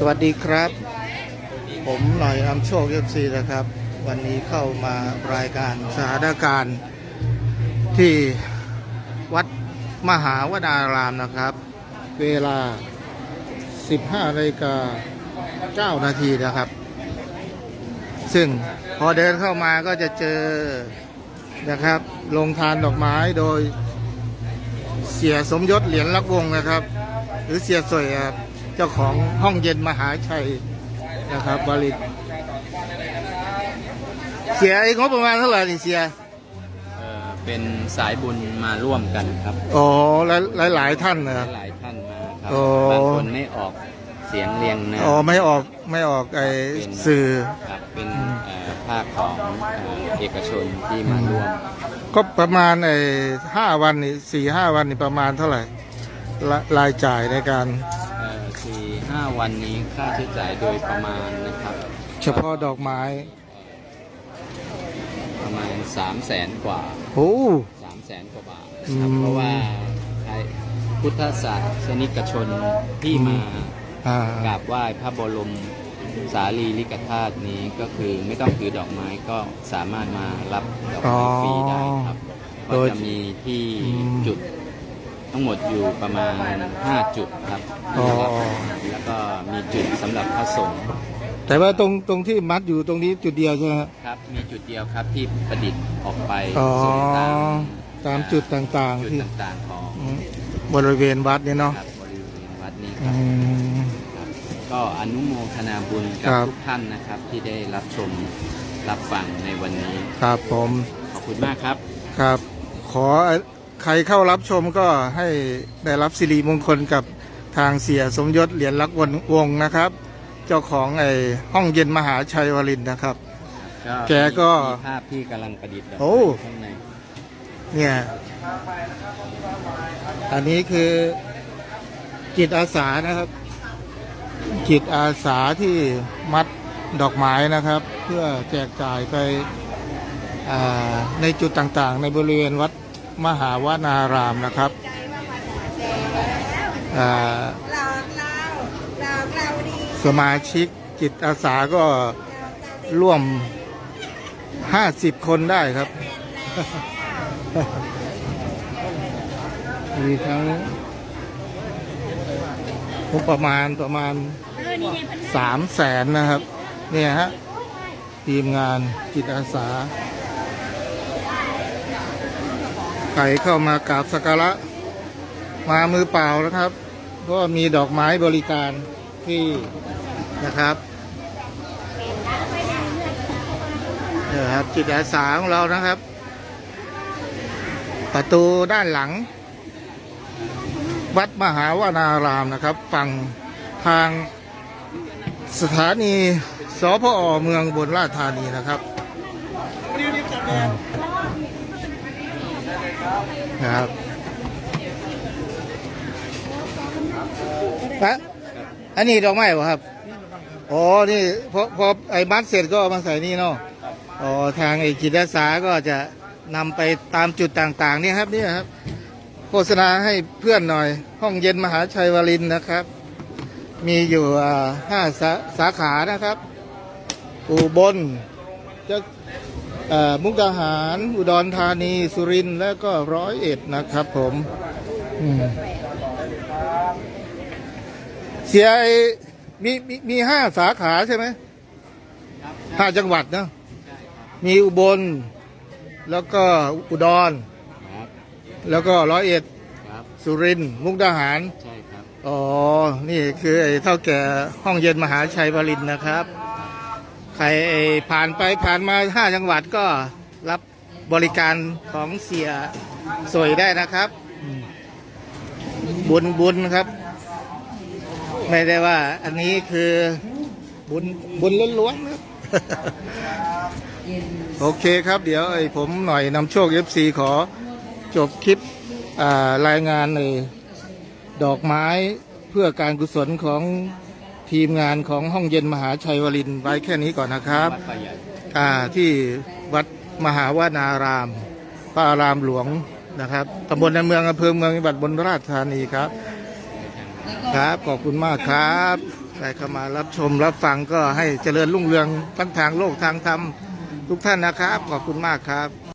สวัสดีครับ ผมหน่อยนำโชคเอฟซีนะครับ วันนี้เข้ามารายการสถานการณ์ที่วัดมหาวดารามนะครับ เวลา 15นาฬิกา9นาทีนะครับ ซึ่งพอเดินเข้ามาก็จะเจอนะครับลงทานดอกไม้โดยเสียสมยศเหรียญลักวงนะครับ หรือเสียสวยครับ เจ้าของห้องเย็นมหาชัยนะครับบริษเสียไอ้งบประมาณเท่าไหร่นี่เสียเอ่อเป็นสายบุญมาร่วมกันครับอ๋อหลายหลายหลายท่านนะ หลายๆท่านมาครับโอ้ บางคนไม่ออกเสียงเรียงนะอ๋อไม่ออกไม่ออกไอ้สื่อ ครับเป็นเอ่อภาคของเอ่อเอกชนที่มาร่วม ก็ประมาณไอ้ห้าวันนี่สี่ห้าวันนี่ประมาณเท่าไหร่ละรายจ่ายในการ เอ่อสี่ห้าวันนี้ค่าใช้จ่ายโดยประมาณนะครับ เฉพาะดอกไม้ประมาณ 3 0 0แสนกว่า โอ้ 3 0 0แสนกว่าบาทอืครับมเพราะว่าใครพุทธศาสนิกชนที่มา อ่ากราบไหว้พระบรมสารีริกธาตุนี้ก็คือไม่ต้องถือดอกไม้ก็สามารถมารับดอกไม้ฟรีได้ครับ ก็จะมีที่จุด ทั้งหมดอยู่ประมาณ 5 จุดครับอ๋อ แล้วก็มีจุดสำหรับพระสงฆ์แต่ว่าตรงตรงที่มัดอยู่ตรงนี้จุดเดียวใช่ไหมครับครับ มีจุดเดียวครับที่ประดิษฐ์ออกไปอ๋อส่งตามตามจุดต่างๆ จุดที่ต่างๆของอืมบริเวณวัดเนี่ยเนาะครับบริเวณวัดนี้คอืรับมครับก็อนุโมทนาบุญกับครับ ทุกท่านนะครับที่ได้รับชมรับฟังในวันนี้ ครับผม ขอบคุณมากครับ ครับ ขอ ใครเข้ารับชมก็ให้ได้รับสิริมงคลกับทางเสียสมยศเหรียญลักษณ์วงศ์นะครับ เจ้าของไอ้ห้องเย็นมหาชัยวรินทร์นะครับ แกก็มีภาพที่กำลังประดิษฐ์ดอกโอ้ไม้ข้างในเนี่ย อันนี้คือจิตอาสานะครับ จิตอาสาที่มัดดอกไม้นะครับ เพื่อแจกจ่ายไปอ่าในจุดต่างๆ ในบริเวณวัด มหาวนารามนะครับสมาชิกจิตอาสาก็ร่วม50คนได้ครับ มีทั้งประมาณประมาณสามแสนนะครับ เนี่ยฮะ ทีมงานจิตอาสา ใครเข้ามากราบสักการะมามือเปล่านะครับ เพราะมีดอกไม้บริการที่นะครับเนี่ยครับจิตอาสาของเรานะครับ ประตูด้านหลัง วัดมหาวานารามนะครับ ฝั่งทางสถานีสพอเมืองบนราชธานีนะครับ นะครับอะอันนี้ดอกไม้เหรอครับ อ๋อ นี่พอพอไอ้มัดเสร็จก็เอามาใส่นี่เนาะ อ๋อ ทางไอ้จิตอาสาก็จะนำไปตามจุดต่างๆ นี่ครับนี่ครับ โฆษณาให้เพื่อนหน่อย ห้องเย็นมหาชัยวรินนะครับ มีอยู่ห้าสาสาขานะครับ อุบลจะ มุกดาหาร อุดรธานี สุรินทร์และก็ร้อยเอ็ดนะครับผมอืมเสียไอ้มีมีมีห้าสาขาใช่ไหมห้าจังหวัดเนอะมีอุบล แล้วก็อุดรครับแล้วก็ร้อยเอ็ดครับสุรินทร์มุกดาหารใช่ครับอ๋อ นี่คือไอ้เท่าแก่ห้องเย็นมหาชัยวรินทร์นะครับ ใครผ่านไปผ่านมาห้าจังหวัดก็รับบริการของเสียสวยได้นะครับ บุญบุญครับ ไม่ได้ว่า อันนี้คือบุญบุญล้วนๆครับโอเคครับ เดี๋ยวไอ้ผมหน่อยนำโชค FC ขอจบคลิปรายงานในดอกไม้เพื่อการกุศลของ ทีมงานของห้องเย็นมหาชัยวรินทร์ไว้แค่นี้ก่อนนะครับวัดป่าใหญ่อ่าที่วัดมหาวานารามพระอารามหลวงนะครับตำบลในเมืองอำเภอเมืองจังหวัดบนราชธานีครับ ครับขอบคุณมากครับใครเข้ามารับชมรับฟังก็ให้เจริญรุ่งเรืองทั้งทางโลกทางธรรมทุกท่านนะครับ ขอบคุณมากครับ